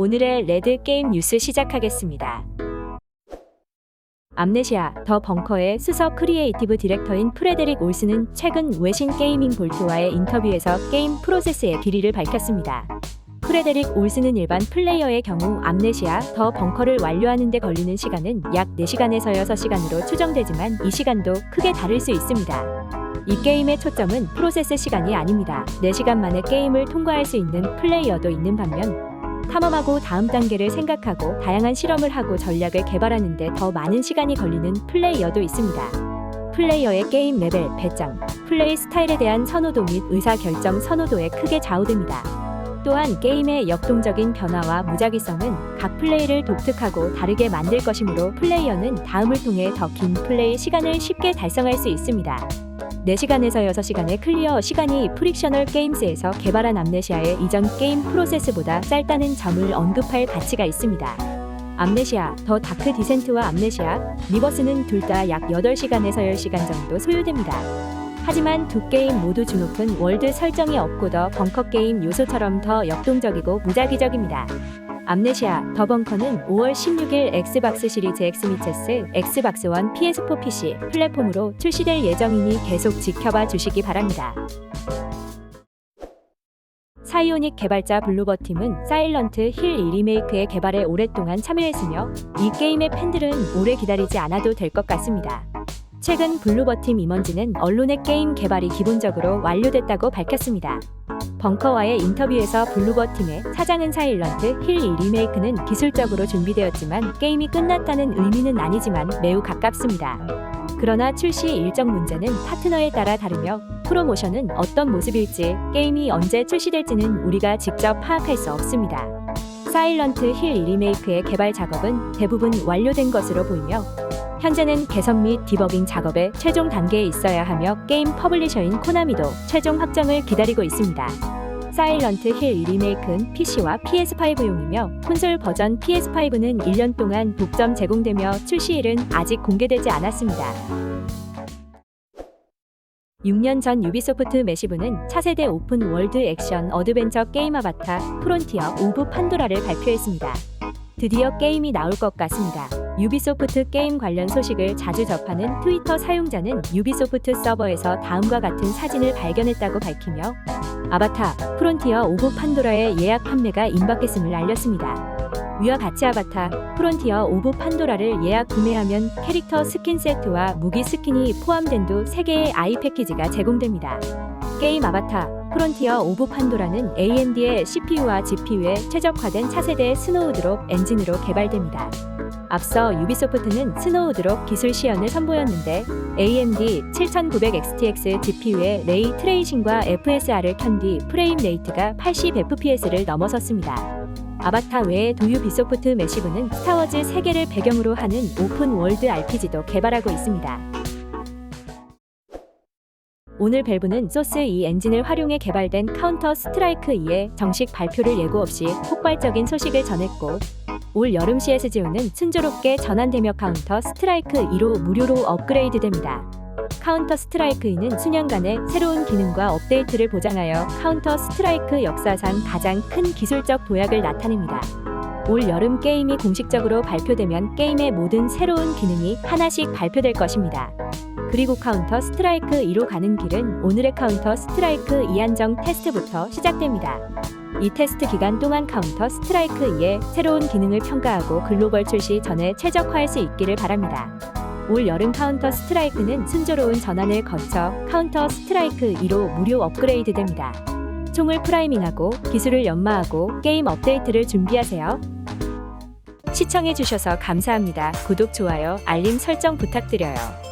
오늘의 레드 게임 뉴스 시작하겠습니다. 암네시아 더 벙커의 수석 크리에이티브 디렉터인 프레데릭 올스는 최근 외신 게이밍 볼트와의 인터뷰에서 게임 프로세스의 길이를 밝혔습니다. 프레데릭 올스는 일반 플레이어의 경우 암네시아 더 벙커를 완료하는 데 걸리는 시간은 약 4시간에서 6시간으로 추정되지만 이 시간도 크게 다를 수 있습니다. 이 게임의 초점은 프로세스 시간이 아닙니다. 4시간 만에 게임을 통과할 수 있는 플레이어도 있는 반면 탐험하고 다음 단계를 생각하고 다양한 실험을 하고 전략을 개발하는데 더 많은 시간이 걸리는 플레이어도 있습니다. 플레이어의 게임 레벨, 배짱, 플레이 스타일에 대한 선호도 및 의사결정 선호도에 크게 좌우됩니다. 또한 게임의 역동적인 변화와 무작위성은 각 플레이를 독특하고 다르게 만들 것이므로 플레이어는 다음을 통해 더 긴 플레이 시간을 쉽게 달성할 수 있습니다. 4시간에서 6시간의 클리어 시간이 프릭셔널 게임스에서 개발한 암네시아의 이전 게임 프로세스보다 짧다는 점을 언급할 가치가 있습니다. 암네시아, 더 다크 디센트와 암네시아, 리버스는 둘 다 약 8시간에서 10시간 정도 소요됩니다. 하지만 두 게임 모두 주높은 월드 설정이 없고 더 벙커 게임 요소처럼 더 역동적이고 무작위적입니다. 암네시아 더 벙커는 5월 16일 엑스박스 시리즈 엑스미체스, 엑스박스 원, PS4 PC 플랫폼으로 출시될 예정이니 계속 지켜봐 주시기 바랍니다. 사이오닉 개발자 블루버팀은 사일런트 힐 2 리메이크의 개발에 오랫동안 참여했으며 이 게임의 팬들은 오래 기다리지 않아도 될 것 같습니다. 최근 블루버팀 임원진은 언론의 게임 개발이 기본적으로 완료됐다고 밝혔습니다. 벙커와의 인터뷰에서 블루버 팀의 사장은 사일런트 힐2 리메이크는 기술적으로 준비되었지만 게임이 끝났다는 의미는 아니지만 매우 가깝습니다. 그러나 출시 일정 문제는 파트너에 따라 다르며 프로모션은 어떤 모습일지 게임이 언제 출시될지는 우리가 직접 파악할 수 없습니다. 사일런트 힐2 리메이크의 개발 작업은 대부분 완료된 것으로 보이며 현재는 개선 및 디버깅 작업의 최종 단계에 있어야 하며 게임 퍼블리셔인 코나미도 최종 확정을 기다리고 있습니다. 사일런트 힐 리메이크는 PC와 PS5용이며 콘솔 버전 PS5는 1년 동안 독점 제공되며 출시일은 아직 공개되지 않았습니다. 6년 전 유비소프트 매시브는 차세대 오픈 월드 액션 어드벤처 게임 아바타 프론티어 오브 판도라를 발표했습니다. 드디어 게임이 나올 것 같습니다. 유비소프트 게임 관련 소식을 자주 접하는 트위터 사용자는 유비소프트 서버에서 다음과 같은 사진을 발견했다고 밝히며 아바타 프론티어 오브 판도라의 예약 판매가 임박했음을 알렸습니다. 위와 같이 아바타 프론티어 오브 판도라를 예약 구매하면 캐릭터 스킨 세트와 무기 스킨이 포함된 두 3개의 아이 패키지가 제공됩니다. 게임 아바타 프론티어 오브 판도라는 AMD의 CPU와 GPU에 최적화된 차세대 스노우드롭 엔진으로 개발됩니다. 앞서 유비소프트는 스노우드롭 기술 시연을 선보였는데 AMD 7900XTX GPU에 레이 트레이싱과 FSR을 켠 뒤 프레임 레이트가 80fps를 넘어섰습니다. 아바타 외에 도유 비소프트 매시브는 스타워즈 세계를 배경으로 하는 오픈 월드 RPG도 개발하고 있습니다. 오늘 밸브는 소스 2 엔진을 활용해 개발된 카운터 스트라이크 2의 정식 발표를 예고 없이 폭발적인 소식을 전했고 올 여름 CSGO는 순조롭게 전환되며 카운터 스트라이크 2로 무료로 업그레이드됩니다. 카운터 스트라이크 2는 수년간의 새로운 기능과 업데이트를 보장하여 카운터 스트라이크 역사상 가장 큰 기술적 도약을 나타냅니다. 올 여름 게임이 공식적으로 발표되면 게임의 모든 새로운 기능이 하나씩 발표될 것입니다. 그리고 카운터 스트라이크 2로 가는 길은 오늘의 카운터 스트라이크 2 한정 테스트부터 시작됩니다. 이 테스트 기간 동안 카운터 스트라이크 2의 새로운 기능을 평가하고 글로벌 출시 전에 최적화할 수 있기를 바랍니다. 올 여름 카운터 스트라이크는 순조로운 전환을 거쳐 카운터 스트라이크 2로 무료 업그레이드 됩니다. 총을 프라이밍하고 기술을 연마하고 게임 업데이트를 준비하세요. 시청해주셔서 감사합니다. 구독, 좋아요, 알림 설정 부탁드려요.